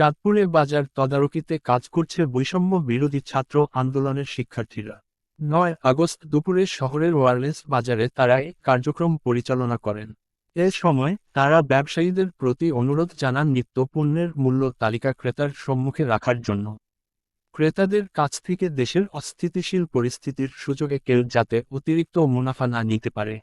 চাঁদপুরে বাজার তদারকিতে কাজ করছে বৈষম্য বিরোধী ছাত্র আন্দোলনের শিক্ষার্থীরা। নয় আগস্ট দুপুরে শহরের ওয়ারলেস বাজারে তারা এই কার্যক্রম পরিচালনা করেন। এ সময় তারা ব্যবসায়ীদের প্রতি অনুরোধ জানান নিত্য পণ্যের মূল্য তালিকা ক্রেতার সম্মুখে রাখার জন্য। ক্রেতাদের কাছ থেকে দেশের অস্থিতিশীল পরিস্থিতির সুযোগে কেউ যাতে অতিরিক্ত মুনাফা না নিতে পারে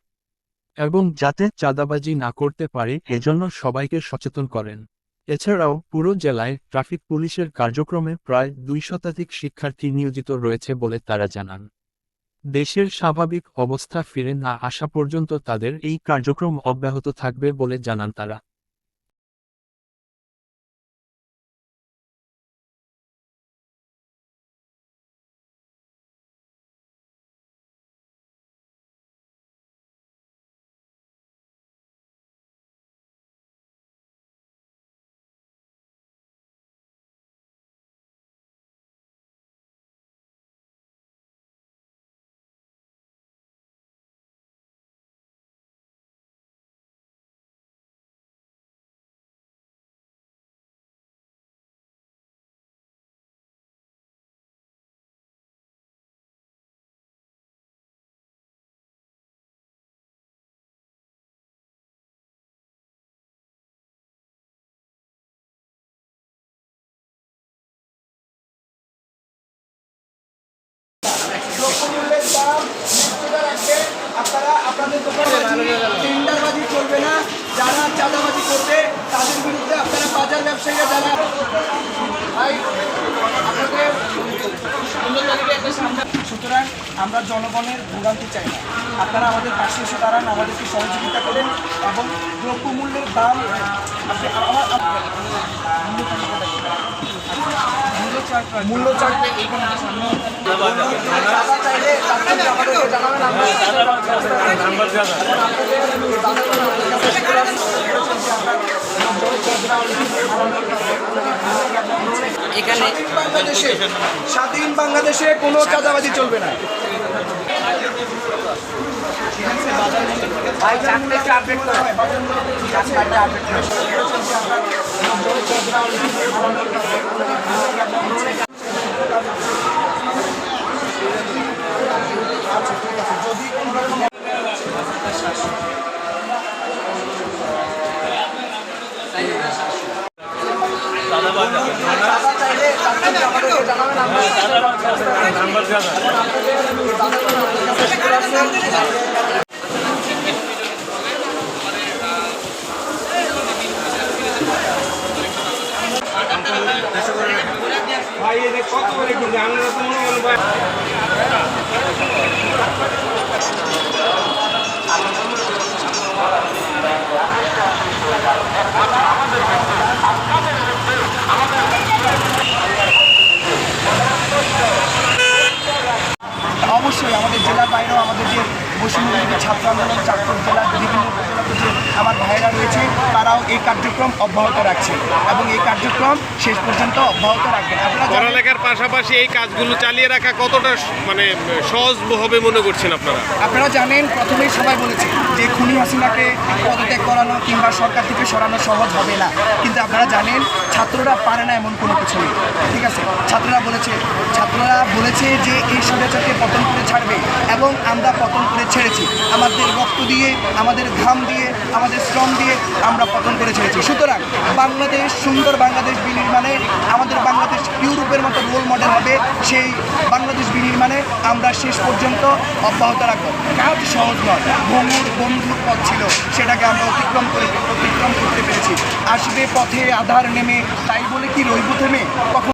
এবং যাতে চাঁদাবাজি না করতে পারে, এজন্য সবাইকে সচেতন করেন। এছাড়াও পুরো জেলায় ট্রাফিক পুলিশের কার্যক্রমে প্রায় দুই শতাধিক শিক্ষার্থী নিয়োজিত রয়েছে বলে তারা জানান। দেশের স্বাভাবিক অবস্থা ফিরে না আসা পর্যন্ত তাদের এই কার্যক্রম অব্যাহত থাকবে বলে জানান তারা। ব্যবসায়ীরা যারা ভাই আপনাদের মূল্য তালিকা একটা সামনে সুতরাং আমরা জনগণের ভোগান্তি চাই না আপনারা আমাদের পাশে এসে দাঁড়ান আমাদেরকে সহযোগিতা করেন এবং দ্রব্যমূল্যের দাম আপনি মূল্য চাইলে আমাদেরকে জানাবেন আমরা এখানে স্বাধীন বাংলাদেশে স্বাধীন বাংলাদেশে কোনো চাঁদাবাজি চলবে না। ভাই চারটে আপডেট করো। চারটে আপডেট করো। টাকা চাইলে তাৎক্ষণিক আমাদেরকে জানাবেন আমরা অবশ্যই আমাদের জেলার বাইরেও আমাদের যে বৈষম্যবিরোধী ছাত্র আন্দোলন চাঁদপুর জেলার বিভিন্ন আমার ভাইরা রয়েছে। তারাও এই কার্যক্রম অব্যাহত রাখছে এবং এই কার্যক্রম শেষ পর্যন্ত অব্যাহত রাখবেন আপনারা পড়ালেখার পাশাপাশি এই কাজগুলো চালিয়ে রাখা কতটা মানে সহজ হবে মনে করছেন আপনারা? আপনারা জানেন প্রথমেই সবাই বলেছে যে খুনি হাসিনাকে পদত্যাগ করানো কিংবা সরকার থেকে সরানো সহজ হবে না। কিন্তু আপনারা জানেন ছাত্ররা পারে না এমন কোনো কিছু নেই। ঠিক আছে? ছাত্ররা বলেছে ছাত্ররা বলেছে যে এই স্বৈরাচারকে পতন করে ছাড়বে এবং আমরা পতন করে ছেড়েছি। আমাদের রক্ত দিয়ে, আমাদের ঘাম দিয়ে, আমাদের শ্রম দিয়ে আমরা পতন করে ছেড়েছি। সুতরাং বাংলাদেশ, সুন্দর বাংলাদেশ বিনির্মাণে আমাদের বাংলাদেশ ইউরোপের মতো রোল মডেল হবে সেই বাংলাদেশ বিনির্মাণে আমরা শেষ পর্যন্ত অব্যাহত রাখব। কাজ সহজ নয়। ভঙ্গুর বন্ধুর পথ ছিল। সেটাকে আমরা অতিক্রম করে, অতিক্রম করতে পেরেছি। আসবে পথে আধার নেমে, তাই বলে কি রইব থেমে? কখন